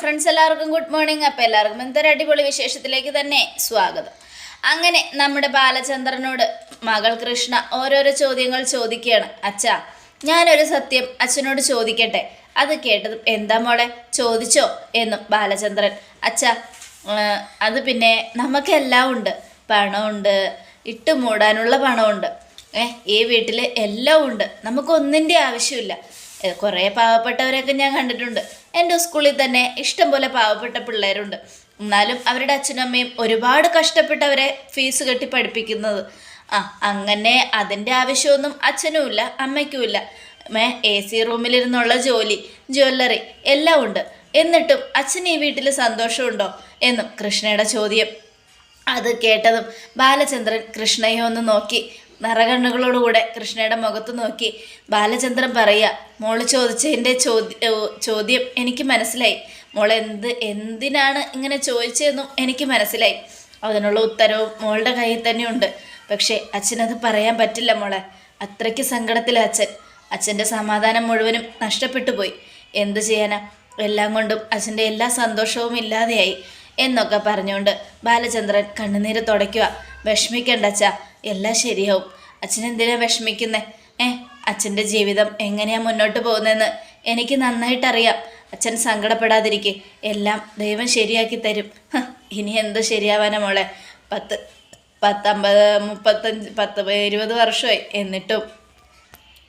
Friends എല്ലാവർക്കും good morning അപ്പം എല്ലാവർക്കും എന്തൊരു അടിപൊളി വിശേഷത്തിലേക്ക് തന്നെ സ്വാഗതം. അങ്ങനെ നമ്മുടെ ബാലചന്ദ്രനോട് മകൾ കൃഷ്ണ ഓരോരോ ചോദ്യങ്ങൾ ചോദിക്കുകയാണ്. അച്ഛാ ഞാനൊരു സത്യം അച്ഛനോട് ചോദിക്കട്ടെ? അത് കേട്ടത് എന്താ മോളെ? ചോദിച്ചോ? എന്നും ബാലചന്ദ്രൻ. അച്ഛാ അത് പിന്നെ നമുക്കെല്ലാം ഉണ്ട്. പണമുണ്ട്. ഇട്ട് മൂടാനുള്ള പണമുണ്ട്. ഏ ഈ വീട്ടിൽ എല്ലാം ഉണ്ട്. നമുക്കൊന്നിന്റെ ആവശ്യമില്ല. കുറേ പാവപ്പെട്ടവരെയൊക്കെ ഞാൻ കണ്ടിട്ടുണ്ട്. എന്റെ സ്കൂളിൽ തന്നെ ഇഷ്ടംപോലെ പാവപ്പെട്ട പിള്ളേരുണ്ട്. എന്നാലും അവരുടെ അച്ഛനും അമ്മയും ഒരുപാട് കഷ്ടപ്പെട്ടവരെ ഫീസ് കെട്ടി പഠിപ്പിക്കുന്നത്. ആ അങ്ങനെ അതിന്റെ ആവശ്യമൊന്നും അച്ഛനുമില്ല അമ്മയ്ക്കുമില്ല. മേ എ സി റൂമിലിരുന്നുള്ള ജോലി ജ്വല്ലറി എല്ലാം ഉണ്ട്. എന്നിട്ടും അച്ഛൻ ഈ വീട്ടിൽ സന്തോഷമുണ്ടോ എന്നും കൃഷ്ണയുടെ ചോദ്യം. അത് കേട്ടതും ബാലചന്ദ്രൻ കൃഷ്ണയെ ഒന്ന് നോക്കി. നിറകണ്ണുകളോടുകൂടെ കൃഷ്ണയുടെ മുഖത്ത് നോക്കി ബാലചന്ദ്രൻ പറയുക മോൾ ചോദിച്ചതിന്റെ ചോദ്യ എനിക്ക് മനസ്സിലായി. മോൾ എന്ത് എന്തിനാണ് ഇങ്ങനെ ചോദിച്ചതെന്നും എനിക്ക് മനസ്സിലായി. അതിനുള്ള ഉത്തരവും മോളുടെ കയ്യിൽ തന്നെയുണ്ട്. പക്ഷേ അച്ഛനത് പറയാൻ പറ്റില്ല മോളെ. അത്രയ്ക്ക് സങ്കടത്തില അച്ഛൻ. അച്ഛന്റെ സമാധാനം മുഴുവനും നഷ്ടപ്പെട്ടു പോയി. എന്ത് ചെയ്യാനാ? എല്ലാം കൊണ്ടും അച്ഛന്റെ എല്ലാ സന്തോഷവും ഇല്ലാതെയായി. എന്നൊക്കെ പറഞ്ഞുകൊണ്ട് ബാലചന്ദ്രൻ കണ്ണുനീര് തുടയ്ക്കുക. വിഷമിക്കണ്ട അച്ഛാ. എല്ലാം ശരിയാവും. അച്ഛൻ എന്തിനാ വിഷമിക്കുന്നേ? ഏ അച്ഛന്റെ ജീവിതം എങ്ങനെയാ മുന്നോട്ട് പോകുന്നതെന്ന് എനിക്ക് നന്നായിട്ടറിയാം. അച്ഛൻ സങ്കടപ്പെടാതിരിക്കെ എല്ലാം ദൈവം ശരിയാക്കി തരും. ഇനി എന്ത് ശരിയാവാനാ മോളെ? പത്ത് പത്തമ്പത് മുപ്പത്തഞ്ച് പത്ത് ഇരുപത് വർഷമായി. എന്നിട്ടും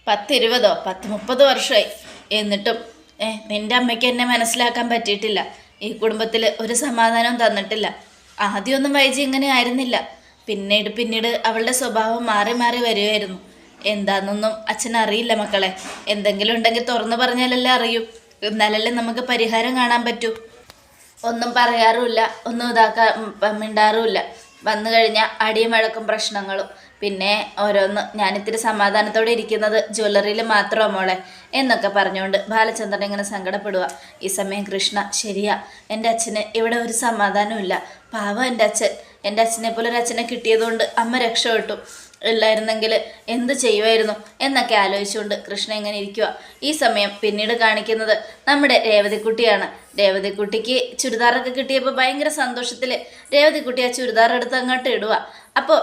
പത്ത് ഇരുപതോ പത്ത് മുപ്പത് വർഷമായി. എന്നിട്ടും ഏ നിന്റെ അമ്മയ്ക്ക് എന്നെ മനസ്സിലാക്കാൻ പറ്റിയിട്ടില്ല. ഈ കുടുംബത്തിൽ ഒരു സമാധാനവും തന്നിട്ടില്ല. ആദ്യമൊന്നും വൈജി ഇങ്ങനെ ആയിരുന്നില്ല. പിന്നീട് പിന്നീട് അവളുടെ സ്വഭാവം മാറി മാറി വരുമായിരുന്നു എന്താണെന്നൊന്നും അച്ഛൻ അറിയില്ല മക്കളെ. എന്തെങ്കിലും ഉണ്ടെങ്കിൽ തുറന്നു പറഞ്ഞാലല്ലേ അറിയൂ. എന്നാലല്ലേ നമുക്ക് പരിഹാരം കാണാൻ പറ്റൂ. ഒന്നും പറയാറുമില്ല. ഒന്നും ഇതാക്കാൻ മിണ്ടാറുമില്ല. വന്നു കഴിഞ്ഞാൽ അടിയും വഴക്കും പ്രശ്നങ്ങളും. പിന്നെ ഓരോന്ന് ഞാനിത്തിരി സമാധാനത്തോടെ ഇരിക്കുന്നത് ജ്വല്ലറിയിൽ മാത്രമോ മോളെ എന്നൊക്കെ പറഞ്ഞുകൊണ്ട് ബാലചന്ദ്രൻ ഇങ്ങനെ സങ്കടപ്പെടുക ഈ സമയം കൃഷ്ണ ശരിയാ. എന്റെ അച്ഛന് ഇവിടെ ഒരു സമാധാനമില്ല പാവം എന്റെ അച്ഛൻ. എന്റെ അച്ഛനെ പോലെ ഒരു അച്ഛനെ കിട്ടിയതുകൊണ്ട് അമ്മ രക്ഷപ്പെട്ടു. ഇല്ലായിരുന്നെങ്കിൽ എന്ത് ചെയ്യുമായിരുന്നു എന്നൊക്കെ ആലോചിച്ചുകൊണ്ട് കൃഷ്ണ എങ്ങനെ ഇരിക്കുക ഈ സമയം പിന്നീട് കാണിക്കുന്നത് നമ്മുടെ രേവതിക്കുട്ടിയാണ്. രേവതിക്കുട്ടിക്ക് ചുരിദാറൊക്കെ കിട്ടിയപ്പോൾ ഭയങ്കര സന്തോഷത്തിൽ രേവതിക്കുട്ടി ആ ചുരിദാർ എടുത്ത് അങ്ങോട്ട് ഇടുക അപ്പോൾ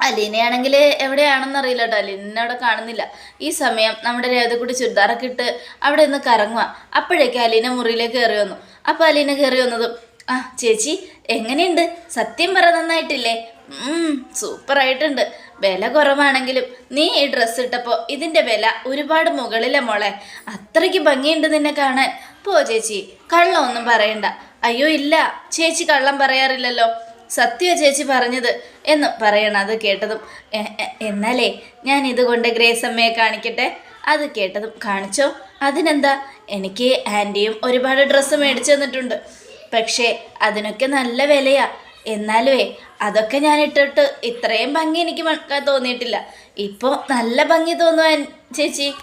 അലീനയാണെങ്കിൽ എവിടെയാണെന്ന് അറിയില്ല കേട്ടോ. അലീനെ അവിടെ കാണുന്നില്ല. ഈ സമയം നമ്മുടെ രേവതിക്കുട്ടി ചുരിദാറൊക്കെ ഇട്ട് അവിടെ നിന്ന് കറങ്ങുക അപ്പോഴേക്കും അലീന മുറിയിലേക്ക് കയറി വന്നു. അപ്പോൾ അലീന കയറി വന്നതും ആ ചേച്ചി എങ്ങനെയുണ്ട്? സത്യം പറ നന്നായിട്ടില്ലേ? സൂപ്പറായിട്ടുണ്ട്. വില കുറവാണെങ്കിലും നീ ഈ ഡ്രസ്സ് ഇട്ടപ്പോൾ ഇതിന്റെ വില ഒരുപാട് മുകളിലെ മോളെ. അത്രയ്ക്ക് ഭംഗിയുണ്ട് നിന്നെ കാണാൻ. പോ ചേച്ചി കള്ളമൊന്നും പറയണ്ട. അയ്യോ ഇല്ല. ചേച്ചി കള്ളം പറയാറില്ലല്ലോ. സത്യ ചേച്ചി പറഞ്ഞത് എന്ന് പറയണം അത് കേട്ടതും. "എ- എ- എന്നാലേ ഞാൻ ഇതുകൊണ്ട് ഗ്രേസമ്മയെ കാണിക്കട്ടെ? അത് കേട്ടതും കാണിച്ചോ? അതിനെന്താ? എനിക്ക് ആന്റിയും ഒരുപാട് ഡ്രസ്സ് മേടിച്ചു തന്നിട്ടുണ്ട്. പക്ഷേ അതിനൊക്കെ നല്ല വിലയാ. എന്നാലുവേ അതൊക്കെ ഞാൻ ഇട്ടിട്ട് ഇത്രയും ഭംഗി എനിക്ക് തോന്നിയിട്ടില്ല. ഇപ്പോൾ നല്ല ഭംഗി തോന്നുവാൻ ചേച്ചി.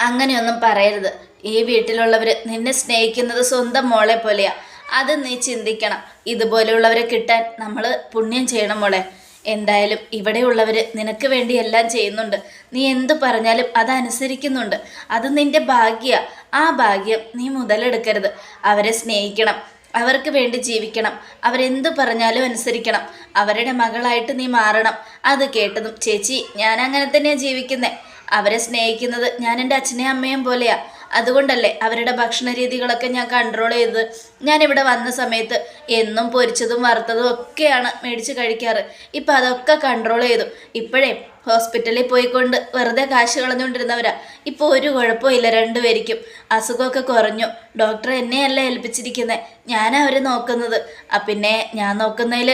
അങ്ങനെയൊന്നും പറയരുത്. ഈ വീട്ടിലുള്ളവർ നിന്നെ സ്നേഹിക്കുന്നത് സ്വന്തം മോളെ പോലെയാ. അത് നീ ചിന്തിക്കണം. ഇതുപോലെയുള്ളവരെ കിട്ടാൻ നമ്മൾ പുണ്യം ചെയ്യണം മോളെ. എന്തായാലും ഇവിടെയുള്ളവർ നിനക്ക് വേണ്ടി എല്ലാം ചെയ്യുന്നുണ്ട്. നീ എന്തു പറഞ്ഞാലും അതനുസരിക്കുന്നുണ്ട്. അത് നിന്റെ ഭാഗ്യ. ആ ഭാഗ്യം നീ മുതലെടുക്കരുത്. അവരെ സ്നേഹിക്കണം. അവർക്ക് വേണ്ടി ജീവിക്കണം. അവരെന്തു പറഞ്ഞാലും അനുസരിക്കണം. അവരുടെ മകളായിട്ട് നീ മാറണം. അത് കേട്ടതും ചേച്ചി ഞാൻ അങ്ങനെ തന്നെയാണ് ജീവിക്കുന്നത് അവരെ സ്നേഹിക്കുന്നത് ഞാൻ എന്റെ അച്ഛനെയും അമ്മയും പോലെയാ. അതുകൊണ്ടല്ലേ അവരുടെ ഭക്ഷണ രീതികളൊക്കെ ഞാൻ കൺട്രോൾ ചെയ്തത്. ഞാൻ ഇവിടെ വന്ന സമയത്ത് എന്നും പൊരിച്ചതും വറുത്തതും ഒക്കെയാണ് മേടിച്ച് കഴിക്കാറ്. ഇപ്പം അതൊക്കെ കൺട്രോൾ ചെയ്തു. ഇപ്പോഴേ ഹോസ്പിറ്റലിൽ പോയിക്കൊണ്ട് വെറുതെ കാശ് കളഞ്ഞുകൊണ്ടിരുന്നവരാ. ഇപ്പോൾ ഒരു കുഴപ്പമില്ല രണ്ടുപേരിക്കും. അസുഖമൊക്കെ കുറഞ്ഞു. ഡോക്ടർ എന്നെയല്ല ഏൽപ്പിച്ചിരിക്കുന്നത് ഞാനാ നോക്കുന്നത്. ആ പിന്നെ ഞാൻ നോക്കുന്നതിൽ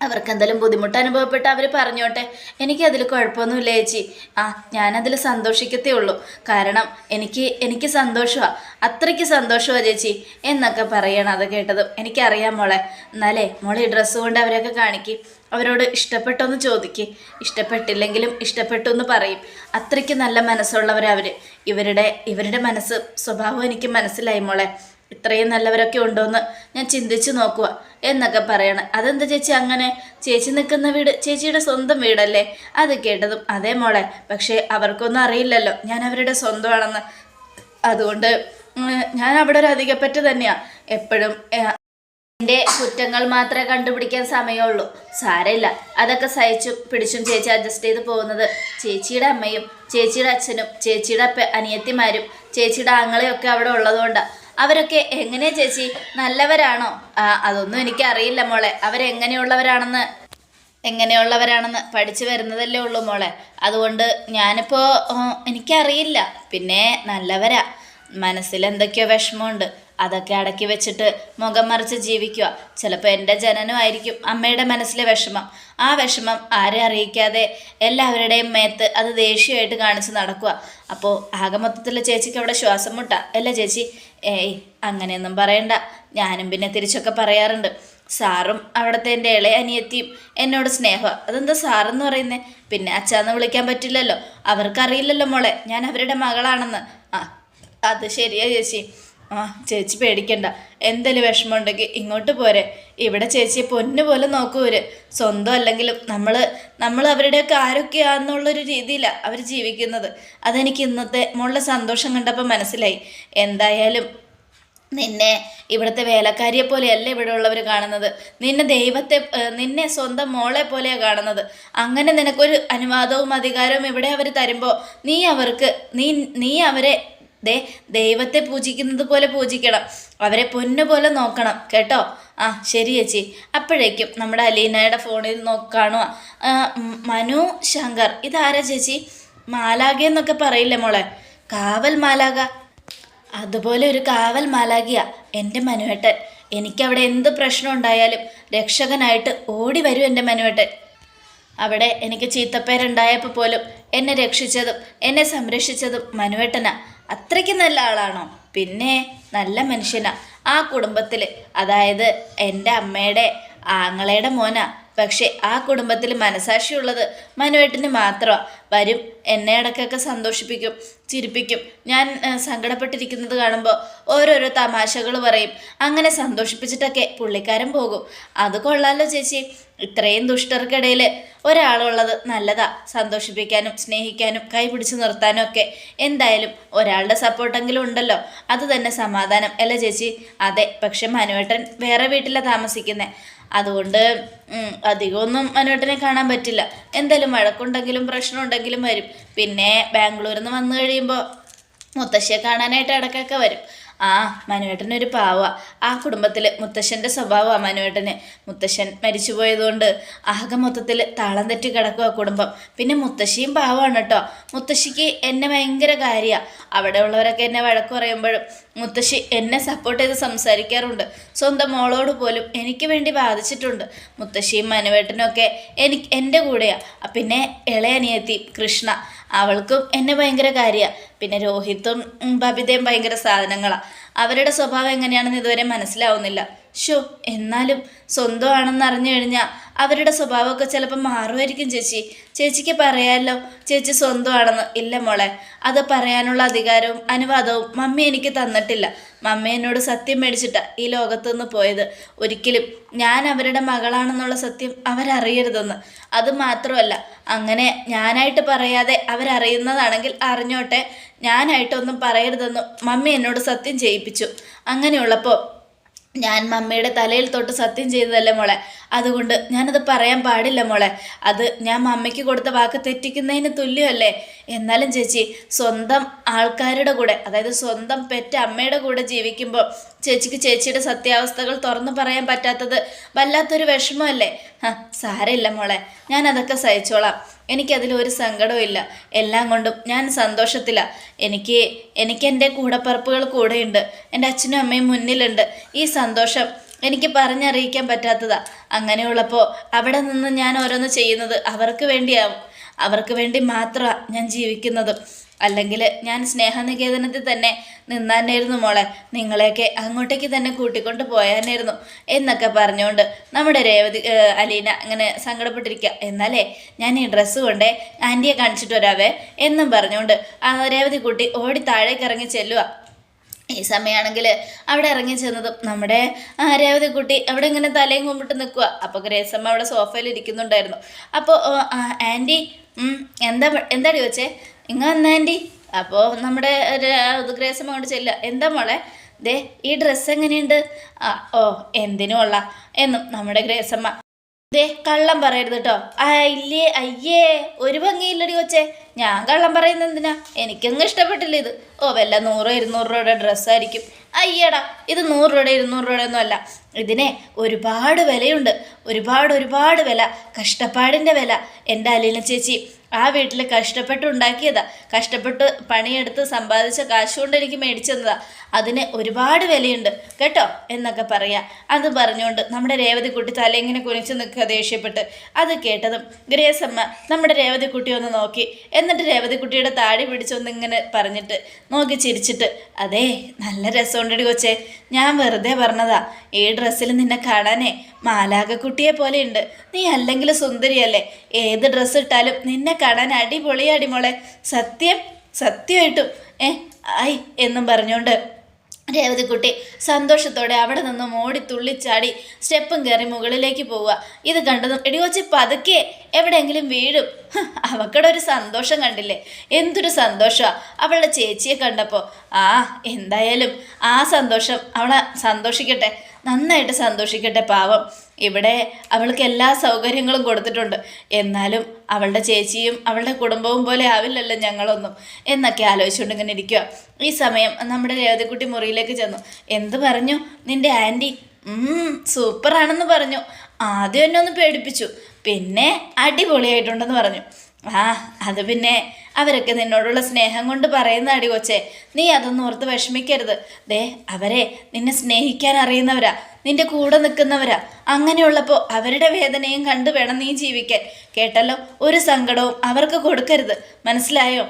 അവർക്ക് എന്തെങ്കിലും ബുദ്ധിമുട്ട് അനുഭവപ്പെട്ട് അവർ പറഞ്ഞോട്ടെ എനിക്കതിൽ കുഴപ്പമൊന്നുമില്ല ചേച്ചി. ആ ഞാനതിൽ സന്തോഷിക്കത്തേ ഉള്ളൂ. കാരണം എനിക്ക് എനിക്ക് സന്തോഷമാണ് അത്രയ്ക്ക് സന്തോഷമാണ് ചേച്ചി എന്നൊക്കെ പറയണം അത് കേട്ടതും. എനിക്കറിയാം മോളെ. എന്നാലേ മോളെ ഈ ഡ്രസ്സ് കൊണ്ട് അവരെയൊക്കെ കാണിക്കും. അവരോട് ഇഷ്ടപ്പെട്ടൊന്ന് ചോദിക്കും. ഇഷ്ടപ്പെട്ടില്ലെങ്കിലും ഇഷ്ടപ്പെട്ടു എന്ന് പറയും. അത്രയ്ക്ക് നല്ല മനസ്സുള്ളവരവർ ഇവരുടെ ഇവരുടെ മനസ്സ് സ്വഭാവം എനിക്ക് മനസ്സിലായി മോളെ. ഇത്രയും നല്ലവരൊക്കെ ഉണ്ടോയെന്ന് ഞാൻ ചിന്തിച്ചു നോക്കുക എന്നൊക്കെ പറയണം. അതെന്താ ചേച്ചി അങ്ങനെ? ചേച്ചി നിൽക്കുന്ന വീട് ചേച്ചിയുടെ സ്വന്തം വീടല്ലേ? അത് കേട്ടതും അതേ മോളെ പക്ഷേ അവർക്കൊന്നും അറിയില്ലല്ലോ. ഞാൻ അവരുടെ സ്വന്തമാണെന്ന്. അതുകൊണ്ട് ഞാൻ അവിടെ ഒരു അധികപ്പറ്റ് തന്നെയാണ് എപ്പോഴും എന്റെ കുറ്റങ്ങൾ മാത്രമേ കണ്ടുപിടിക്കാൻ സമയമുള്ളൂ. സാരമില്ല. അതൊക്കെ സഹിച്ചും പിടിച്ചും ചേച്ചി അഡ്ജസ്റ്റ് ചെയ്ത് പോകുന്നത് ചേച്ചിയുടെ അമ്മയും ചേച്ചിയുടെ അച്ഛനും ചേച്ചിയുടെ അപ്പ- അനിയത്തിമാരും ചേച്ചിയുടെ ആങ്ങളെയൊക്കെ അവിടെ ഉള്ളതുകൊണ്ടാണ് അവരൊക്കെ എങ്ങനെയാ ചേച്ചി? നല്ലവരാണോ? അതൊന്നും എനിക്കറിയില്ല മോളെ. അവരെങ്ങനെയുള്ളവരാണെന്ന് എങ്ങനെയുള്ളവരാണെന്ന് പഠിച്ചു വരുന്നതല്ലേ ഉള്ളൂ മോളെ. അതുകൊണ്ട് ഞാനിപ്പോൾ എനിക്കറിയില്ല. പിന്നെ നല്ലവരാ. മനസ്സിൽ എന്തൊക്കെയോ വിഷമമുണ്ട്. അതൊക്കെ അടക്കി വെച്ചിട്ട് മുഖം മറിച്ച് ജീവിക്കുക. ചിലപ്പോൾ എന്റെ ജനനമായിരിക്കും അമ്മയുടെ മനസ്സിലെ വിഷമം. ആ വിഷമം ആരെ അറിയിക്കാതെ എല്ലാവരുടെയും മേത്ത് അത് ദേഷ്യമായിട്ട് കാണിച്ച് നടക്കുക. അപ്പോൾ ആകെ മൊത്തത്തിൽ ചേച്ചിക്ക് അവിടെ ശ്വാസം മുട്ട. അല്ലേ ചേച്ചി? ഏയ് അങ്ങനെയൊന്നും പറയണ്ട. ഞാനും പിന്നെ തിരിച്ചൊക്കെ പറയാറുണ്ട്. സാറും അവിടുത്തെ എന്റെ ഇളയ അനിയത്തിയും എന്നോട് സ്നേഹം. അതെന്താ സാറെന്ന് പറയുന്നേ? പിന്നെ അച്ഛാന്ന് വിളിക്കാൻ പറ്റില്ലല്ലോ. അവർക്കറിയില്ലല്ലോ മോളെ. ഞാൻ അവരുടെ മകളാണെന്ന്. ആ അത് ശരിയാ ചേച്ചി. ആ ചേച്ചി പേടിക്കണ്ട. എന്തെങ്കിലും വിഷമമുണ്ടെങ്കിൽ ഇങ്ങോട്ട് പോരെ. ഇവിടെ ചേച്ചിയെ പൊന്നു പോലെ നോക്കൂര് സ്വന്തം അല്ലെങ്കിലും നമ്മൾ നമ്മൾ അവരുടെയൊക്കെ ആരൊക്കെയാണെന്നുള്ളൊരു രീതിയിലാണ് അവർ ജീവിക്കുന്നത്. അതെനിക്ക് ഇന്നത്തെ മോളുടെ സന്തോഷം കണ്ടപ്പോൾ മനസ്സിലായി. എന്തായാലും നിന്നെ ഇവിടുത്തെ വേലക്കാരിയെ പോലെയല്ല ഇവിടെ ഉള്ളവർ കാണുന്നത്. നിന്നെ ദൈവത്തെ നിന്നെ സ്വന്തം മോളെ പോലെയാണ് കാണുന്നത്. അങ്ങനെ നിനക്കൊരു അനുവാദവും അധികാരവും ഇവിടെ അവർ തരുമ്പോൾ നീ അവർക്ക് നീ നീ അവരെ ദേ ദൈവത്തെ പൂജിക്കുന്നത് പോലെ പൂജിക്കണം. അവരെ പൊന്നു പോലെ നോക്കണം കേട്ടോ? ആ ശരി ചേച്ചി. അപ്പോഴേക്കും നമ്മുടെ അലീനയുടെ ഫോണിൽ നോ മനു ശങ്കർ. ഇതാരാ ചേച്ചി? മാലാഖ എന്നൊക്കെ പറയില്ലേ മോളെ? കാവൽ മാലാഖ. അതുപോലെ ഒരു കാവൽ മാലാകിയ എന്റെ മനുവേട്ടൻ. എനിക്കവിടെ എന്ത് പ്രശ്നം ഉണ്ടായാലും രക്ഷകനായിട്ട് ഓടി വരും എന്റെ മനുവേട്ടൻ. അവിടെ എനിക്ക് ചീത്തപ്പേരുണ്ടായപ്പോൾ പോലും എന്നെ രക്ഷിച്ചതും എന്നെ സംരക്ഷിച്ചതും മനുവേട്ടനാ. അത്രയ്ക്ക് നല്ല ആളാണോ? പിന്നെ നല്ല മനുഷ്യനാ. ആ കുടുംബത്തിൽ അതായത് എന്റെ അമ്മയുടെ ആങ്ങളയുടെ മോനാ. പക്ഷേ ആ കുടുംബത്തിൽ മനസാക്ഷിയുള്ളത് മനുവേട്ടന് മാത്രമാണ് വരും എന്നെ ഇടയ്ക്കൊക്കെ സന്തോഷിപ്പിക്കും ചിരിപ്പിക്കും. ഞാൻ സങ്കടപ്പെട്ടിരിക്കുന്നത് കാണുമ്പോൾ ഓരോരോ തമാശകൾ പറയും. അങ്ങനെ സന്തോഷിപ്പിച്ചിട്ടൊക്കെ പുള്ളിക്കാരൻ പോകും. അത് കൊള്ളാലോ ചേച്ചി. ഇത്രയും ദുഷ്ടർക്കിടയിൽ ഒരാളുള്ളത് നല്ലതാ. സന്തോഷിപ്പിക്കാനും സ്നേഹിക്കാനും കൈപിടിച്ച് നിർത്താനും ഒക്കെ എന്തായാലും ഒരാളുടെ സപ്പോർട്ടെങ്കിലും ഉണ്ടല്ലോ. അത് തന്നെ സമാധാനം അല്ല ചേച്ചി? അതെ പക്ഷെ മനുവേട്ടൻ വേറെ വീട്ടിലാണ് താമസിക്കുന്നത് അതുകൊണ്ട് അധികമൊന്നും മനുവേട്ടനെ കാണാൻ പറ്റില്ല. എന്തായാലും വഴക്കുണ്ടെങ്കിലും പ്രശ്നമുണ്ടെങ്കിലും വരും. പിന്നെ ബാംഗ്ലൂരിൽ നിന്ന് വന്നു കഴിയുമ്പോൾ മുത്തശ്ശിയെ കാണാനായിട്ട് ഇടയ്ക്കൊക്കെ വരും. ആ മനുവേട്ടനൊരു പാവ. ആ കുടുംബത്തിൽ മുത്തശ്ശന്റെ സ്വഭാവമാണ് മനുവേട്ടന്. മുത്തശ്ശൻ മരിച്ചു പോയതുകൊണ്ട് ആകെ മൊത്തത്തിൽ താളം തെറ്റി കിടക്കുക കുടുംബം. പിന്നെ മുത്തശ്ശിയും പാവമാണ് കേട്ടോ മുത്തശ്ശിക്ക് എന്നെ ഭയങ്കര കാര്യമാണ് അവിടെ ഉള്ളവരൊക്കെ എന്നെ വഴക്ക് പറയുമ്പോഴും മുത്തശ്ശി എന്നെ സപ്പോർട്ട് ചെയ്ത് സംസാരിക്കാറുണ്ട്. സ്വന്തം മോളോട് പോലും എനിക്ക് വേണ്ടി ബാധിച്ചിട്ടുണ്ട് മുത്തശ്ശിയും മനുവേട്ടനും ഒക്കെ എനിക്ക് എന്റെ കൂടെയാണ് പിന്നെ ഇളയനിയത്തി കൃഷ്ണ. അവൾക്കും എന്നെ ഭയങ്കര കാര്യമാണ് പിന്നെ രോഹിത്തും ബബിതയും ഭയങ്കര സാധനങ്ങളാണ് അവരുടെ സ്വഭാവം എങ്ങനെയാണെന്ന് ഇതുവരെ മനസ്സിലാവുന്നില്ല. ഷോ എന്നാലും സ്വന്തമാണെന്ന് അറിഞ്ഞു കഴിഞ്ഞാൽ അവരുടെ സ്വഭാവമൊക്കെ ചിലപ്പോൾ മാറുമായിരിക്കും ചേച്ചി. ചേച്ചിക്ക് പറയാമല്ലോ ചേച്ചി സ്വന്തമാണെന്ന്. ഇല്ല മോളെ അത് പറയാനുള്ള അധികാരവും അനുവാദവും മമ്മി എനിക്ക് തന്നിട്ടില്ല. മമ്മി എന്നോട് സത്യം മേടിച്ചിട്ടാ ഈ ലോകത്തുനിന്ന് പോയത്. ഒരിക്കലും ഞാൻ അവരുടെ മകളാണെന്നുള്ള സത്യം അവരറിയരുതെന്ന്. അത് മാത്രമല്ല അങ്ങനെ ഞാനായിട്ട് പറയാതെ അവരറിയുന്നതാണെങ്കിൽ അറിഞ്ഞോട്ടെ. ഞാനായിട്ടൊന്നും പറയരുതെന്നും മമ്മി എന്നോട് സത്യം ചെയ്യിപ്പിച്ചു. അങ്ങനെയുള്ളപ്പോൾ ഞാൻ മമ്മിയുടെ തലയിൽ തൊട്ട് സത്യം ചെയ്തതല്ലേ മോളെ? അതുകൊണ്ട് ഞാനത് പറയാൻ പാടില്ല മോളെ. അത് ഞാൻ മമ്മിക്ക് കൊടുത്ത വാക്ക് തെറ്റിക്കുന്നതിന് തുല്യമല്ലേ? എന്നാലും ചേച്ചി സ്വന്തം ആൾക്കാരുടെ കൂടെ അതായത് സ്വന്തം പെറ്റ അമ്മയുടെ കൂടെ ജീവിക്കുമ്പോൾ ചേച്ചിക്ക് ചേച്ചിയുടെ സത്യാവസ്ഥകൾ തുറന്നു പറയാൻ പറ്റാത്തത് വല്ലാത്തൊരു വിഷമമല്ലേ? സാരമില്ല മോളെ. ഞാൻ അതൊക്കെ സഹിച്ചോളാം. എനിക്കതിൽ ഒരു സങ്കടവും ഇല്ല. എല്ലാം കൊണ്ടും ഞാൻ സന്തോഷത്തിലാണ് എനിക്ക് എനിക്ക് എന്റെ കൂടപ്പറപ്പുകൾ കൂടെയുണ്ട്. എന്റെ അച്ഛനും അമ്മയും മുന്നിലുണ്ട്. ഈ സന്തോഷം എനിക്ക് പറഞ്ഞറിയിക്കാൻ പറ്റാത്തതാ. അങ്ങനെയുള്ളപ്പോൾ അവിടെ നിന്ന് ഞാൻ ഓരോന്ന് ചെയ്യുന്നത് അവർക്ക് വേണ്ടിയാവും. അവർക്ക് വേണ്ടി മാത്രമാണ് ഞാൻ ജീവിക്കുന്നത്. അല്ലെങ്കിൽ ഞാൻ സ്നേഹനികേതനത്തിൽ തന്നെ നിന്നാനായിരുന്നു മോളെ. നിങ്ങളെയൊക്കെ അങ്ങോട്ടേക്ക് തന്നെ കൂട്ടിക്കൊണ്ട് പോയാനായിരുന്നു എന്നൊക്കെ പറഞ്ഞുകൊണ്ട് നമ്മുടെ രേവതി അലീന അങ്ങനെ സങ്കടപ്പെട്ടിരിക്കുക. എന്നാലേ ഞാൻ ഈ ഡ്രസ്സ് കൊണ്ടേ ആന്റിയെ കാണിച്ചിട്ട് വരാവേ എന്നും പറഞ്ഞുകൊണ്ട് ആ രേവതി കുട്ടി ഓടി താഴേക്ക് ഇറങ്ങി ചെല്ലുക ഈ സമയമാണെങ്കിൽ അവിടെ ഇറങ്ങി ചെന്നതും നമ്മുടെ രേവതി കുട്ടി അവിടെ ഇങ്ങനെ തലയും കുമ്പിട്ട് നിൽക്കുക അപ്പോൾ ഗ്രേസമ്മ അവിടെ സോഫയിൽ ഇരിക്കുന്നുണ്ടായിരുന്നു. അപ്പോൾ ആന്റി എന്താ എന്താടി വെച്ചേ? ഇങ്ങ വന്ന ആന്റി അപ്പോൾ നമ്മുടെ ഗ്രേസമ്മ അങ്ങോട്ട് ചെല്ലുക. എന്താ മോളെ? ദേ ഈ ഡ്രസ്സ് എങ്ങനെയുണ്ട്? ആ ഓ എന്തിനുമുള്ള എന്നും നമ്മുടെ ഗ്രേസമ്മ ദേ കള്ളം പറയരുത് കേട്ടോ. ഇല്ലേ അയ്യേ ഒരു ഭംഗിയില്ലടി കൊച്ചേ. ഞാൻ കള്ളം പറയുന്ന എന്തിനാ? എനിക്കങ്ങ് ഇഷ്ടപ്പെട്ടില്ല ഇത്. ഓ വല്ല നൂറോ ഇരുന്നൂറ് രൂപയുടെ ഡ്രസ്സായിരിക്കും അയ്യടാ ഇത് നൂറ് രൂപയുടെ ഇരുന്നൂറ് രൂപയുടെ ഒന്നും അല്ല. ഇതിനെ ഒരുപാട് വിലയുണ്ട്. ഒരുപാട് ഒരുപാട് വില. കഷ്ടപ്പാടിന്റെ വില. എന്റെ അലീന ചേച്ചി ആ വീട്ടിൽ കഷ്ടപ്പെട്ട് ഉണ്ടാക്കിയതാ. കഷ്ടപ്പെട്ട് പണിയെടുത്ത് സമ്പാദിച്ച കാശ് കൊണ്ട് എനിക്ക് മേടിച്ചതാ അതിന് ഒരുപാട് വിലയുണ്ട്. കേട്ടോ? എന്നൊക്കെ പറയാം. അത് പറഞ്ഞുകൊണ്ട് നമ്മുടെ രേവതിക്കുട്ടി തലയിങ്ങനെ കുനിച്ച് നിൽക്കുക ദേഷ്യപ്പെട്ട്. അത് കേട്ടതും ഗ്രേസമ്മ നമ്മുടെ രേവതിക്കുട്ടി ഒന്ന് നോക്കി. എന്നിട്ട് രേവതിക്കുട്ടിയുടെ താടി പിടിച്ചൊന്നിങ്ങനെ പറഞ്ഞിട്ട് നോക്കി ചിരിച്ചിട്ട് അതേ നല്ല രസമുണ്ടടി കൊച്ചേ. ഞാൻ വെറുതെ പറഞ്ഞതാ. ഈ ഡ്രസ്സിൽ നിന്നെ കാണാനേ മാലാകക്കുട്ടിയെ പോലെയുണ്ട് നീ അല്ലെങ്കിൽ സുന്ദരിയല്ലേ? ഏത് ഡ്രസ്സ് ഇട്ടാലും നിന്നെ കാണാൻ അടിപൊളിയാടി മോളെ. സത്യം സത്യമായിട്ടും. ഏ ഐ എന്നും പറഞ്ഞുകൊണ്ട് രേവതിക്കുട്ടി സന്തോഷത്തോടെ അവിടെ നിന്നും ഓടി തുള്ളിച്ചാടി സ്റ്റെപ്പും കയറി മുകളിലേക്ക് പോവുക. ഇത് കണ്ടതും എടിവച്ച് പതുക്കെ എവിടെയെങ്കിലും വീഴും. അവക്കടെ ഒരു സന്തോഷം കണ്ടില്ലേ? എന്തൊരു സന്തോഷമാണ് അവളുടെ ചേച്ചിയെ കണ്ടപ്പോൾ ആ എന്തായാലും ആ സന്തോഷം അവളെ സന്തോഷിക്കട്ടെ. നന്നായിട്ട് സന്തോഷിക്കട്ടെ പാവം. ഇവിടെ അവൾക്ക് എല്ലാ സൗകര്യങ്ങളും കൊടുത്തിട്ടുണ്ട്. എന്നാലും അവളുടെ ചേച്ചിയും അവളുടെ കുടുംബവും പോലെ ആവില്ലല്ലോ ഞങ്ങളൊന്നും. എന്നൊക്കെ ആലോചിച്ചുകൊണ്ട് ഇങ്ങനെ ഇരിക്കുക ഈ സമയം നമ്മുടെ രേവതിക്കുട്ടി മുറിയിലേക്ക് ചെന്നു. എന്ത് പറഞ്ഞു? നിന്റെ ആന്റി? സൂപ്പറാണെന്ന് പറഞ്ഞു. ആദ്യം എന്നെ ഒന്ന് പേടിപ്പിച്ചു. പിന്നെ അടിപൊളിയായിട്ടുണ്ടെന്ന് പറഞ്ഞു. ആ അത് പിന്നെ അവരൊക്കെ നിന്നോടുള്ള സ്നേഹം കൊണ്ട് പറയുന്ന അടി കൊച്ചെ നീ അതൊന്നും ഓർത്ത് വിഷമിക്കരുത്. ദേ അവരെ നിന്നെ സ്നേഹിക്കാൻ അറിയുന്നവരാ നിന്റെ കൂടെ നിൽക്കുന്നവരാ. അങ്ങനെയുള്ളപ്പോൾ അവരുടെ വേദനയും കണ്ടു വേണം നീ ജീവിക്കാൻ. കേട്ടല്ലോ? ഒരു സങ്കടവും അവർക്ക് കൊടുക്കരുത്. മനസ്സിലായോ?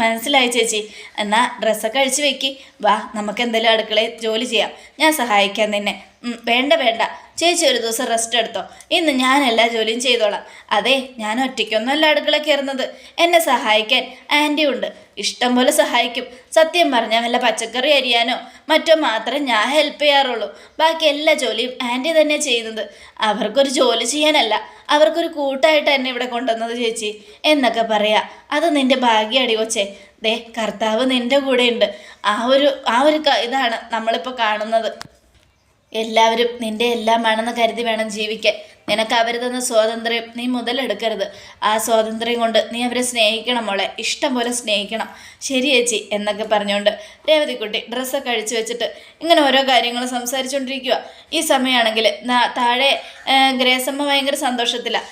മനസ്സിലായി ചേച്ചി. എന്നാ ഡ്രസ്സൊക്കെ അഴിച്ചു വെക്കി. വാ നമുക്ക് എന്തെങ്കിലും അടുക്കളയിൽ ജോലി ചെയ്യാം. ഞാൻ സഹായിക്കാം നിന്നെ. വേണ്ട വേണ്ട. ചേച്ചി ഒരു ദിവസം റെസ്റ്റ് എടുത്തോ. ഇന്ന് ഞാൻ എല്ലാ ജോലിയും ചെയ്തോളാം. അതെ ഞാൻ ഒറ്റയ്ക്കൊന്നുമല്ല അടുക്കള കയറുന്നത്. എന്നെ സഹായിക്കാൻ ആന്റി ഉണ്ട്. ഇഷ്ടം പോലെ സഹായിക്കും. സത്യം പറഞ്ഞാൽ വല്ല പച്ചക്കറി അരിയാനോ മറ്റോ മാത്രമേ ഞാൻ ഹെൽപ്പ് ചെയ്യാറുള്ളൂ. ബാക്കി എല്ലാ ജോലിയും ആന്റി തന്നെ ചെയ്യുന്നത്. അവർക്കൊരു ജോലി ചെയ്യാനല്ല. അവർക്കൊരു കൂട്ടായിട്ട് എന്നെ ഇവിടെ കൊണ്ടുവന്നത് ചേച്ചി. എന്നൊക്കെ പറയാം. അത് നിന്റെ ഭാഗ്യടി കൊച്ചേ. ദേ കർത്താവ് നിന്റെ കൂടെയുണ്ട്. ആ ഒരു ആ ഒരു ഇതാണ് നമ്മളിപ്പോൾ കാണുന്നത്. എല്ലാവരും നിന്റെ എല്ലാമാണെന്ന് കരുതി വേണം ജീവിക്കാൻ. നിനക്ക് അവർ തന്ന സ്വാതന്ത്ര്യം നീ മുതലെടുക്കരുത് ആ സ്വാതന്ത്ര്യം കൊണ്ട് നീ അവരെ സ്നേഹിക്കണം മോളെ. ഇഷ്ടം പോലെ സ്നേഹിക്കണം. ശരി ചേച്ചി എന്നൊക്കെ പറഞ്ഞുകൊണ്ട് രേവതിക്കുട്ടി ഡ്രസ്സൊക്കെ അഴിച്ചു വെച്ചിട്ട് ഇങ്ങനെ ഓരോ കാര്യങ്ങൾ സംസാരിച്ചുകൊണ്ടിരിക്കുക ഈ സമയമാണെങ്കിൽ താഴെ ഗ്രേസമ്മ ഭയങ്കര സന്തോഷത്തിലാണ്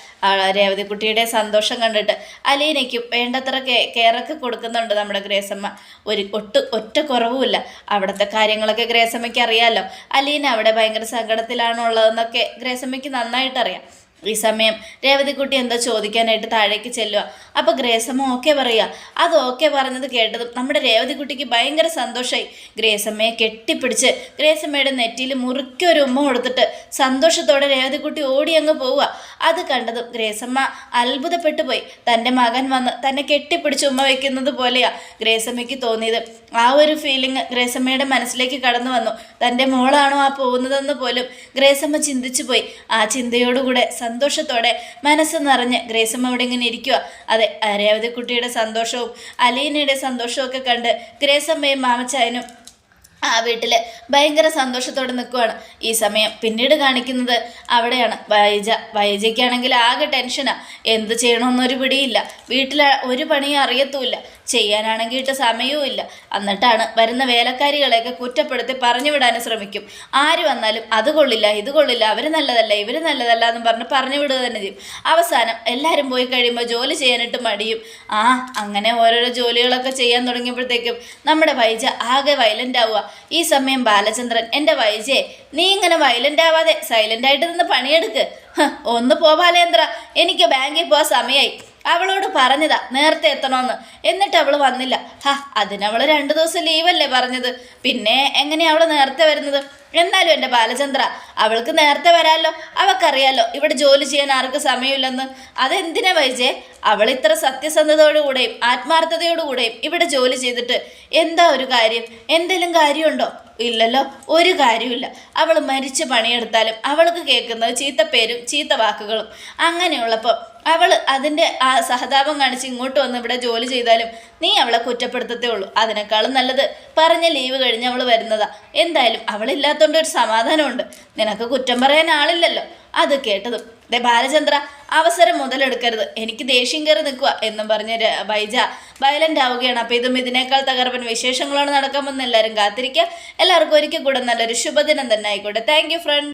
രേവതിക്കുട്ടിയുടെ സന്തോഷം കണ്ടിട്ട് അലീനയ്ക്കും വേണ്ടത്ര കെ കെയറൊക്കെ കൊടുക്കുന്നുണ്ട് നമ്മുടെ ഗ്രേസമ്മ. ഒരു ഒട്ട് ഒറ്റ കുറവുമില്ല. അവിടുത്തെ കാര്യങ്ങളൊക്കെ ഗ്രേസമ്മയ്ക്ക് അറിയാമല്ലോ അലീന അവിടെ ഭയങ്കര സങ്കടത്തിലാണുള്ളതെന്നൊക്കെ ഗ്രേസമ്മയ്ക്ക് നന്നായിട്ട് പറയാം ഈ സമയം രേവതിക്കുട്ടി എന്തോ ചോദിക്കാനായിട്ട് താഴേക്ക് ചെല്ലുക അപ്പോൾ ഗ്രേസമ്മ ഓക്കെ പറയുക അത് ഓക്കെ പറഞ്ഞത് കേട്ടതും നമ്മുടെ രേവതിക്കുട്ടിക്ക് ഭയങ്കര സന്തോഷമായി ഗ്രേസമ്മയെ കെട്ടിപ്പിടിച്ച് ഗ്രേസമ്മയുടെ നെറ്റിയിൽ മുറുക്കി ഒരു ഉമ്മ കൊടുത്തിട്ട് സന്തോഷത്തോടെ രേവതിക്കുട്ടി ഓടി അങ്ങ് പോവുക അത് കണ്ടതും ഗ്രേസമ്മ അത്ഭുതപ്പെട്ടു പോയി തന്റെ മകൻ വന്ന് തന്നെ കെട്ടിപ്പിടിച്ച് ഉമ്മ വയ്ക്കുന്നത് പോലെയാ ഗ്രേസമ്മയ്ക്ക് തോന്നിയത്. ആ ഒരു ഫീലിംഗ് ഗ്രേസമ്മയുടെ മനസ്സിലേക്ക് കടന്നു വന്നു. തന്റെ മോളാണോ ആ പോകുന്നതെന്ന് പോലും ഗ്രേസമ്മ ചിന്തിച്ചു പോയി ആ ചിന്തയോടുകൂടെ സന്തോഷത്തോടെ മനസ്സ് നിറഞ്ഞ് ഗ്രേസമ്മ അവിടെ ഇങ്ങനെ ഇരിക്കുക അതെ അരേവതി കുട്ടിയുടെ സന്തോഷവും അലീനയുടെ സന്തോഷവും ഒക്കെ കണ്ട് ഗ്രേസമ്മയും മാമച്ചായനും ആ വീട്ടിൽ ഭയങ്കര സന്തോഷത്തോടെ നിൽക്കുവാണ് ഈ സമയം പിന്നീട് കാണിക്കുന്നത് അവിടെയാണ്. വൈജ വൈജയ്ക്കാണെങ്കിൽ ആകെ ടെൻഷനാണ് എന്ത് ചെയ്യണമെന്നൊരു പിടിയില്ല. വീട്ടിൽ ഒരു പണിയും അറിയത്തുമില്ല. ചെയ്യാനാണെങ്കിൽ ഇട്ട് സമയവും ഇല്ല. എന്നിട്ടാണ് വരുന്ന വേലക്കാരികളെയൊക്കെ കുറ്റപ്പെടുത്തി പറഞ്ഞു വിടാനും ശ്രമിക്കും. ആര് വന്നാലും അത് കൊള്ളില്ല ഇത് കൊള്ളില്ല അവർ നല്ലതല്ല ഇവർ നല്ലതല്ല എന്ന് പറഞ്ഞ് പറഞ്ഞു വിടുക തന്നെ ചെയ്യും. അവസാനം എല്ലാവരും പോയി കഴിയുമ്പോൾ ജോലി ചെയ്യാനിട്ട് മടിയും. ആ അങ്ങനെ ഓരോരോ ജോലികളൊക്കെ ചെയ്യാൻ തുടങ്ങിയപ്പോഴത്തേക്കും നമ്മുടെ വൈജ ആകെ വയലന്റ് ആവുക. ഈ സമയം ബാലചന്ദ്രൻ എന്റെ വൈജയെ നീ ഇങ്ങനെ വയലന്റ് ആവാതെ സൈലന്റ് ആയിട്ട് നിന്ന് പണിയെടുക്ക്. ഒന്ന് പോ ബാലേന്ദ്ര. എനിക്ക് ബാങ്കിൽ പോകാൻ സമയമായി അവളോട് പറഞ്ഞതാ നേരത്തെ എത്തണമെന്ന് എന്നിട്ട് അവൾ വന്നില്ല. ഹാ അതിനവൾ രണ്ട് ദിവസം ലീവല്ലേ പറഞ്ഞത്. പിന്നെ എങ്ങനെയാ അവൾ നേരത്തെ വരുന്നത്? എന്നാലും എന്റെ ബാലചന്ദ്ര അവൾക്ക് നേരത്തെ വരാമല്ലോ അവൾക്കറിയാലോ ഇവിടെ ജോലി ചെയ്യാൻ ആർക്ക് സമയമില്ലെന്ന്. അതെന്തിനാ വൈജേ? അവൾ ഇത്ര സത്യസന്ധതയോടുകൂടെയും ആത്മാർത്ഥതയോടുകൂടെയും ഇവിടെ ജോലി ചെയ്തിട്ട് എന്താ ഒരു കാര്യം? എന്തെങ്കിലും കാര്യമുണ്ടോ? ഇല്ലല്ലോ ഒരു കാര്യമില്ല അവൾ മരിച്ച് പണിയെടുത്താലും അവൾക്ക് കേൾക്കുന്നത് ചീത്ത പേരും ചീത്ത വാക്കുകളും അങ്ങനെയുള്ളപ്പോൾ അവൾ അതിന്റെ ആ സഹതാപം കാണിച്ച് ഇങ്ങോട്ട് വന്ന് ഇവിടെ ജോലി ചെയ്താലും നീ അവളെ കുറ്റപ്പെടുത്തത്തേ ഉള്ളൂ. അതിനേക്കാളും നല്ലത് പറഞ്ഞ ലീവ് കഴിഞ്ഞ് അവൾ വരുന്നതാ. എന്തായാലും അവളില്ലാത്തതുകൊണ്ട് ഒരു സമാധാനമുണ്ട്. നിനക്ക് കുറ്റം പറയാൻ ആളില്ലല്ലോ. അത് കേട്ടതും. ദേ ബാലചന്ദ്ര അവസരം മുതലെടുക്കരുത്. എനിക്ക് ദേഷ്യം കയറി നിൽക്കുക എന്നും പറഞ്ഞ് ബൈജ വയലന്റ് ആവുകയാണ്. അപ്പോൾ ഇതും ഇതിനേക്കാൾ തകർപ്പൻ വിശേഷങ്ങളാണ് നടക്കാമെന്ന് എല്ലാവരും കാത്തിരിക്കുക. എല്ലാവർക്കും ഒരിക്കൽ കൂടെ നല്ലൊരു ശുഭദിനം തന്നെ ആയിക്കോട്ടെ. Thank front